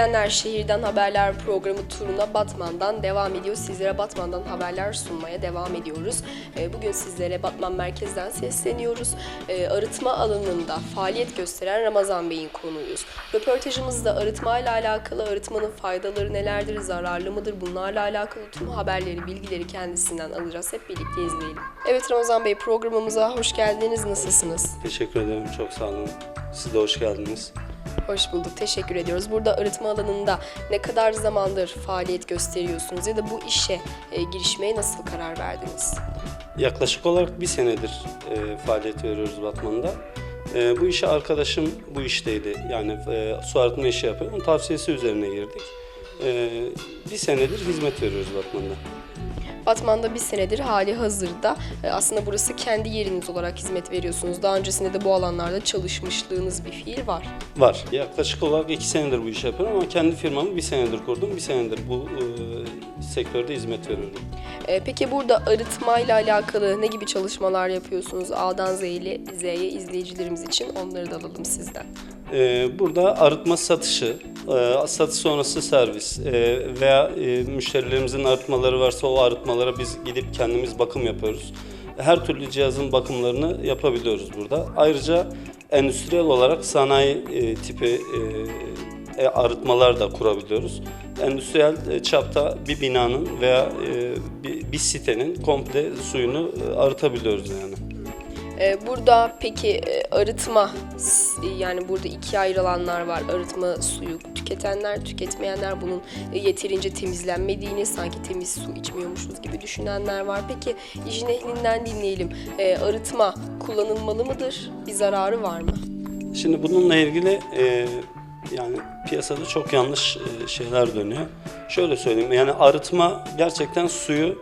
İzleyenler Şehirden Haberler programı turuna Batman'dan devam ediyor. Sizlere Batman'dan haberler sunmaya devam ediyoruz. Ee, Bugün sizlere Batman merkezden sesleniyoruz. Ee, Arıtma alanında faaliyet gösteren Ramazan Bey'in konuğuyuz. Röportajımızda arıtma ile alakalı arıtmanın faydaları nelerdir, zararlı mıdır bunlarla alakalı tüm haberleri, bilgileri kendisinden alacağız. Hep birlikte izleyelim. Evet Ramazan Bey programımıza hoş geldiniz. Nasılsınız? Teşekkür ederim. Çok sağ olun. Siz de hoş geldiniz. Hoş bulduk, teşekkür ediyoruz. Burada arıtma alanında ne kadar zamandır faaliyet gösteriyorsunuz ya da bu işe e, girişmeye nasıl karar verdiniz? Yaklaşık olarak bir senedir e, faaliyet veriyoruz Batman'da. E, bu işe arkadaşım bu işteydi. Yani e, su arıtma işi yapıyor. Onun tavsiyesi üzerine girdik. E, bir senedir hizmet veriyoruz Batman'da. Batman'da bir senedir hali hazırda e, aslında burası kendi yeriniz olarak hizmet veriyorsunuz. Daha öncesinde de bu alanlarda çalışmışlığınız bir fiil var. Var. Yaklaşık olarak iki senedir bu işi yapıyorum ama kendi firmamı bir senedir kurdum. Bir senedir bu e, sektörde hizmet veriyorum. E, Peki burada arıtmayla alakalı ne gibi çalışmalar yapıyorsunuz? A'dan Z'ye, Z'ye izleyicilerimiz için onları da alalım sizden. Ee, Burada arıtma satışı, e, satış sonrası servis e, veya e, müşterilerimizin arıtmaları varsa o arıtmalara biz gidip kendimiz bakım yapıyoruz. Her türlü cihazın bakımlarını yapabiliyoruz burada. Ayrıca endüstriyel olarak sanayi tipi arıtmalar da kurabiliyoruz. Endüstriyel çapta bir binanın veya bir, sitenin komple suyunu arıtabiliyoruz yani. Ee, Burada peki e, arıtma yani burada ikiye ayrılanlar var. Arıtma suyu tüketenler, tüketmeyenler bunun e, yeterince temizlenmediğini, sanki temiz su içmiyormuşuz gibi düşünenler var. Peki işin ehlinden dinleyelim. Ee, Arıtma kullanılmalı mıdır? Bir zararı var mı? Şimdi bununla ilgili e, yani piyasada çok yanlış e, şeyler dönüyor. Şöyle söyleyeyim yani arıtma gerçekten suyu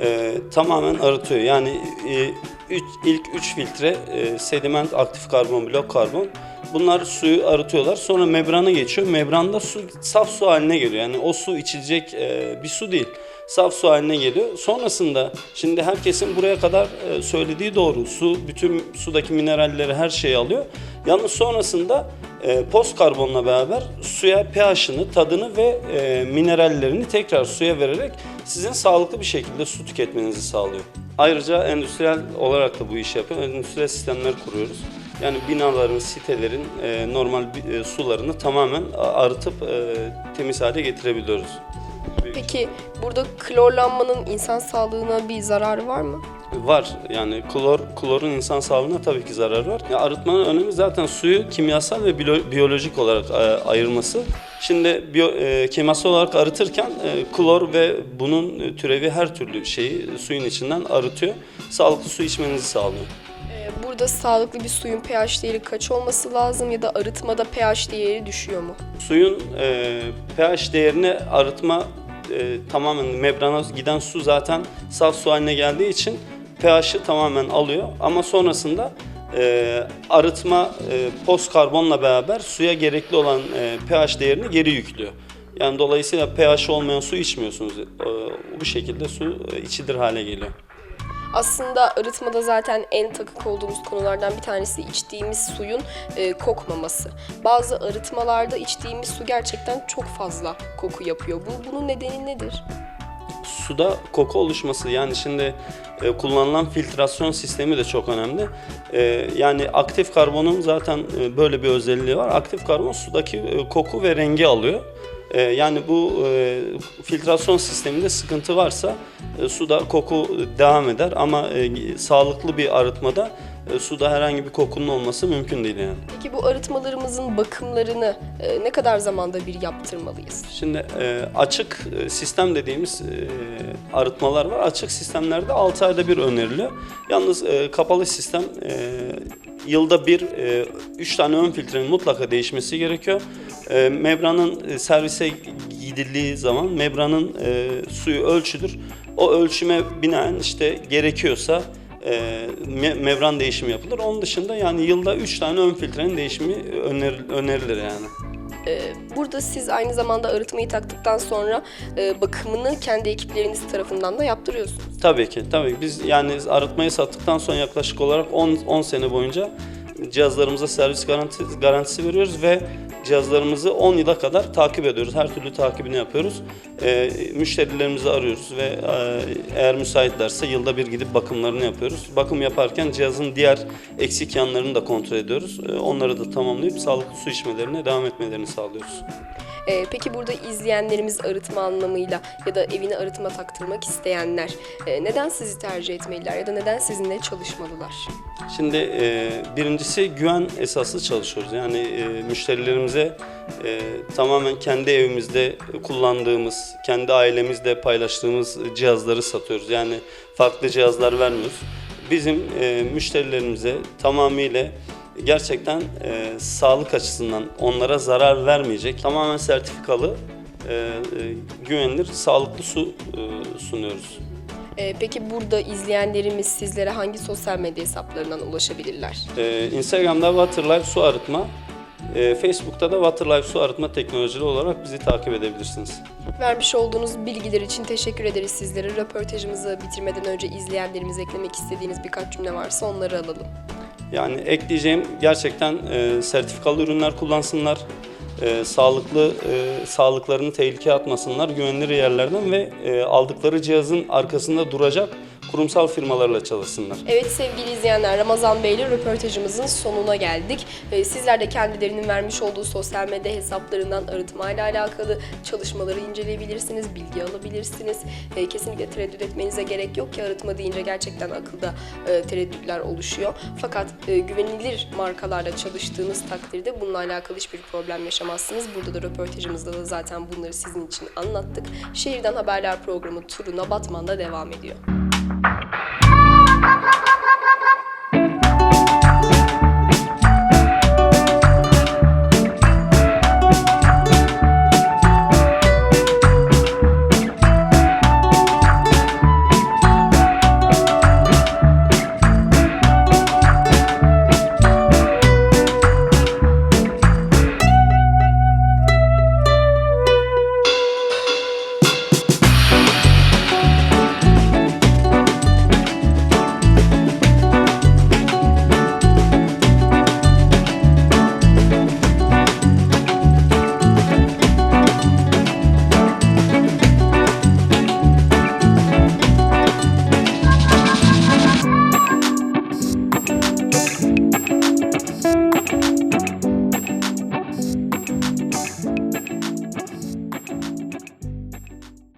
e, tamamen arıtıyor. Yani e, üç, ilk 3 filtre e, sediment, aktif karbon, blok karbon bunlar suyu arıtıyorlar. Sonra membrana geçiyor. Membranda su saf su haline geliyor. Yani o su içilecek e, bir su değil. Saf su haline geliyor. Sonrasında şimdi herkesin buraya kadar e, söylediği doğru. Su bütün sudaki mineralleri her şeyi alıyor. Yalnız sonrasında e, post karbonla beraber suya pH'ını, tadını ve e, minerallerini tekrar suya vererek sizin sağlıklı bir şekilde su tüketmenizi sağlıyor. Ayrıca endüstriyel olarak da bu işi yapıyor. Endüstriyel sistemler kuruyoruz. Yani binaların, sitelerin e, normal e, sularını tamamen arıtıp e, temiz hale getirebiliyoruz. Peki burada klorlanmanın insan sağlığına bir zararı var mı? Var yani klor klorun insan sağlığına tabii ki zararı var. Ya arıtmanın önemi zaten suyu kimyasal ve biyolojik olarak e, ayırması. Şimdi biyo, e, kimyasal olarak arıtırken e, klor ve bunun türevi her türlü şeyi suyun içinden arıtıyor. Sağlıklı su içmenizi sağlıyor. Burada sağlıklı bir suyun pH değeri kaç olması lazım ya da arıtmada pH değeri düşüyor mu? Suyun e, pH değerini arıtma e, tamamen membrana giden su zaten saf su haline geldiği için pH'ı tamamen alıyor. Ama sonrasında e, arıtma e, post karbonla beraber suya gerekli olan e, pH değerini geri yüklüyor. Yani dolayısıyla pH olmayan su içmiyorsunuz. E, bu şekilde su e, içilir hale geliyor. Aslında arıtmada zaten en takık olduğumuz konulardan bir tanesi içtiğimiz suyun e, kokmaması. Bazı arıtmalarda içtiğimiz su gerçekten çok fazla koku yapıyor. Bu bunun nedeni nedir? suda koku oluşması yani şimdi e, kullanılan filtrasyon sistemi de çok önemli. E, yani aktif karbonun zaten e, böyle bir özelliği var. Aktif karbon sudaki e, koku ve rengi alıyor. E, yani bu e, filtrasyon sisteminde sıkıntı varsa e, suda koku devam eder ama e, sağlıklı bir arıtmada e, suda herhangi bir kokunun olması mümkün değil yani. Peki bu arıtmalarımızın bakımlarını e, ne kadar zamanda bir yaptırmalıyız? Şimdi e, açık e, sistem dediğimiz e, arıtmalar var. Açık sistemlerde 6 ayda bir öneriliyor. Yalnız e, kapalı sistem e, yılda bir 3 tane ön filtrenin mutlaka değişmesi gerekiyor. E, membranın servise gidildiği zaman membranın e, suyu ölçülür. O ölçüme binaen işte gerekiyorsa e, me- membran değişimi yapılır. Onun dışında yani yılda 3 tane ön filtrenin değişimi öner- önerilir yani. E, Burada siz aynı zamanda arıtmayı taktıktan sonra e, bakımını kendi ekipleriniz tarafından da yaptırıyorsunuz. Tabii ki, tabii. Biz yani arıtmayı sattıktan sonra yaklaşık olarak 10, 10 sene boyunca cihazlarımıza servis garanti, garantisi veriyoruz ve cihazlarımızı 10 yıla kadar takip ediyoruz. Her türlü takibini yapıyoruz. E, müşterilerimizi arıyoruz ve e, eğer müsaitlerse yılda bir gidip bakımlarını yapıyoruz. Bakım yaparken cihazın diğer eksik yanlarını da kontrol ediyoruz. E, onları da tamamlayıp sağlıklı su içmelerine devam etmelerini sağlıyoruz. Ee, peki burada izleyenlerimiz arıtma anlamıyla ya da evine arıtma taktırmak isteyenler e, neden sizi tercih etmeliler ya da neden sizinle çalışmalılar? Şimdi e, birincisi güven esaslı çalışıyoruz. Yani e, müşterilerimize e, tamamen kendi evimizde kullandığımız, kendi ailemizle paylaştığımız cihazları satıyoruz. Yani farklı cihazlar vermiyoruz. Bizim e, müşterilerimize tamamıyla gerçekten e, sağlık açısından onlara zarar vermeyecek, tamamen sertifikalı, e, e, güvenilir, sağlıklı su e, sunuyoruz. Ee, peki burada izleyenlerimiz sizlere hangi sosyal medya hesaplarından ulaşabilirler? Ee, Instagram'da Waterlife Su Arıtma, e, Facebook'ta da Waterlife Su Arıtma teknolojili olarak bizi takip edebilirsiniz. Vermiş olduğunuz bilgiler için teşekkür ederiz sizlere. Röportajımızı bitirmeden önce izleyenlerimize eklemek istediğiniz birkaç cümle varsa onları alalım. Yani ekleyeceğim gerçekten e, sertifikalı ürünler kullansınlar, e, sağlıklı e, sağlıklarını tehlikeye atmasınlar, güvenilir yerlerden ve e, aldıkları cihazın arkasında duracak kurumsal firmalarla çalışsınlar. Evet sevgili izleyenler Ramazan Bey ile röportajımızın sonuna geldik. Ee, Sizler de kendilerinin vermiş olduğu sosyal medya hesaplarından arıtma ile alakalı çalışmaları inceleyebilirsiniz, bilgi alabilirsiniz. Ee, Kesinlikle tereddüt etmenize gerek yok ki arıtma deyince gerçekten akılda e, tereddütler oluşuyor. Fakat e, güvenilir markalarla çalıştığınız takdirde bununla alakalı hiçbir problem yaşamazsınız. Burada da röportajımızda da zaten bunları sizin için anlattık. Şehirden Haberler programı turuna Batman'da devam ediyor. Pra, pra, pra.